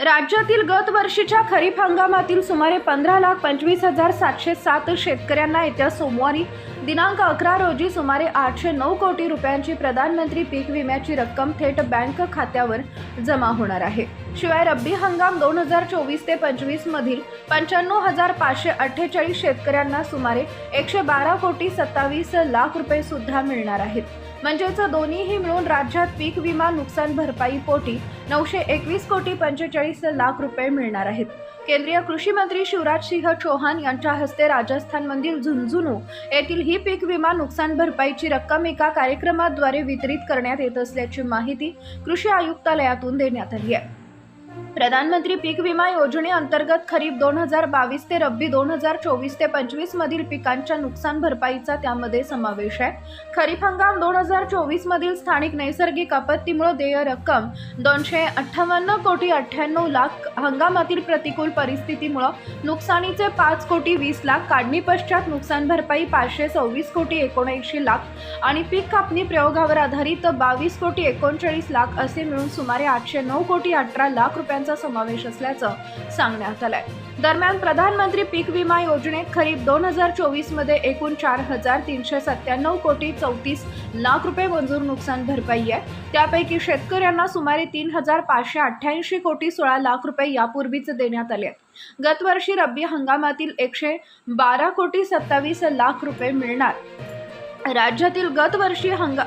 राज्यातील गत वर्षीच्या खरीप हंगामातील सुमारे पंधरा लाख पंचवीस हजार सातशे सात शेतकऱ्यांना येत्या सोमवारी दिनांक अकरा रोजी सुमारे आठशे नऊ कोटी रुपयांची प्रधानमंत्री पीक विम्याची रक्कम थेट बँक खात्यावर जमा होणार आहे. शिवाय रब्बी हंगाम दोन हजार चोवीस ते पंचवीस मधील पंच्याण्णव हजार पाचशे अठ्ठेचाळीस शेतकऱ्यांना सुमारे एकशे बारा कोटी सत्तावीस लाख रुपये सुद्धा मिळणार आहेत. म्हणजेच दोन्हीही मिळून राज्यात पीक विमा नुकसान भरपाई पोटी नऊशे एकवीस कोटी पंचेचाळीस लाख रुपये मिळणार आहेत. केंद्रीय कृषी मंत्री शिवराज सिंह चौहान यांच्या हस्ते राजस्थानमधील झुंझुनू येथील ही पीक विमा नुकसान भरपाईची रक्कम एका कार्यक्रमाद्वारे वितरित करण्यात येत असल्याची माहिती कृषी आयुक्तालयातून देण्यात आली आहे. प्रधानमंत्री पीक विमा योजनेअंतर्गत खरीप दोन हजार बावीस ते रब्बी दोन हजार चोवीस ते पंचवीस मधील पिकांच्या नुकसान भरपाईचा त्यामध्ये समावेश आहे. खरीप हंगाम दोन हजार चोवीस मधील स्थानिक नैसर्गिक आपत्तीमुळे देय रक्कम दोनशे अठ्ठावन्न कोटी अठ्ठ्याण्णव लाख हंगामातील प्रतिकूल परिस्थितीमुळं नुकसानीचे पाच कोटी वीस लाख काढणी पश्चात नुकसान भरपाई पाचशे सव्वीस कोटी एकोणऐंशी लाख आणि पीक कापणी प्रयोगावर आधारित बावीस कोटी एकोणचाळीस लाख असे मिळून सुमारे आठशे नऊ कोटी अठरा लाख रुपयांचा समावेश असल्याचं सांगण्यात आलंय. दरम्यान प्रधानमंत्री पीक विमा योजनेत खरीप दोन हजार चोवीसमध्ये एकूण चार हजार तीनशे सत्त्याण्णव कोटी चौतीस लाख रुपये मंजूर नुकसान भरपाई आहे. त्यापैकी शेतकऱ्यांना सुमारे तीन हजार पाचशे अठ्ठ्याऐंशी कोटी सोळा लाख रुपये यापूर्वीच देण्यात आले आहेत. गतवर्षी रब्बी हंगामातील एकशे बारा कोटी सत्तावीस लाख रुपये मिळणार. राज्यातील गतवर्षी हंगा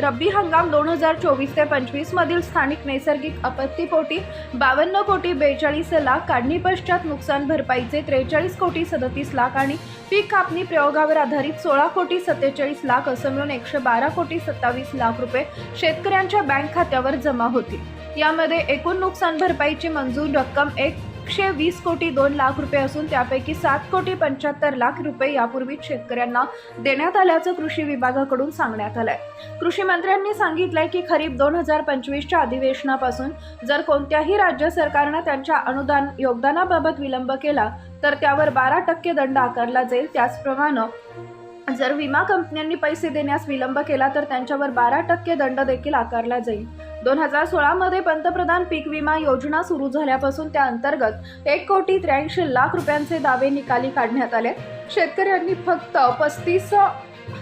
रब्बी हंगाम दोन हजार चोवीस ते पंचवीसमधील स्थानिक नैसर्गिक आपत्तीपोटी बावन्न कोटी बेचाळीस लाख काढणीपश्चात नुकसान भरपाईचे त्रेचाळीस कोटी सदतीस लाख आणि पीक कापणी प्रयोगावर आधारित सोळा कोटी सत्तेचाळीस लाख असं मिळून एकशे बारा कोटी सत्तावीस लाख रुपये शेतकऱ्यांच्या बँक खात्यावर जमा होतील. यामध्ये एकूण नुकसान भरपाईची मंजूर रक्कम एक एकशे वीस कोटी दोन लाख रुपये असून त्यापैकी सात कोटी पंच्याहत्तर लाख रुपये यापूर्वीच शेतकऱ्यांना देण्यात आल्याचं कृषी विभागाकडून सांगण्यात आलंय. कृषी मंत्र्यांनी सांगितलंय की खरीप दोन हजार पंचवीसच्या अधिवेशनापासून जर कोणत्याही राज्य सरकारनं त्यांच्या अनुदान योगदानाबाबत विलंब केला तर त्यावर बारा टक्के दंड आकारला जाईल. त्याचप्रमाणे जर विमा कंपन्यांनी पैसे देण्यास विलंब केला तर त्यांच्यावर बारा टक्के दंड देखील आकारला जाईल. दोन हजार सोळामध्ये पंतप्रधान पीक विमा योजना सुरू झाल्यापासून त्या अंतर्गत एक कोटी त्र्याऐंशी लाख रुपयांचे दावे निकाली काढण्यात आले. शेतकऱ्यांनी फक्त पस्तीस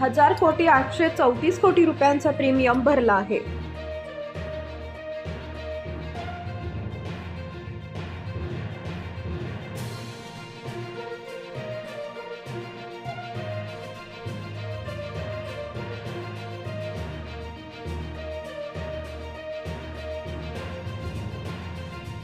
हजार कोटी आठशे चौतीस कोटी रुपयांचा प्रीमियम भरला आहे.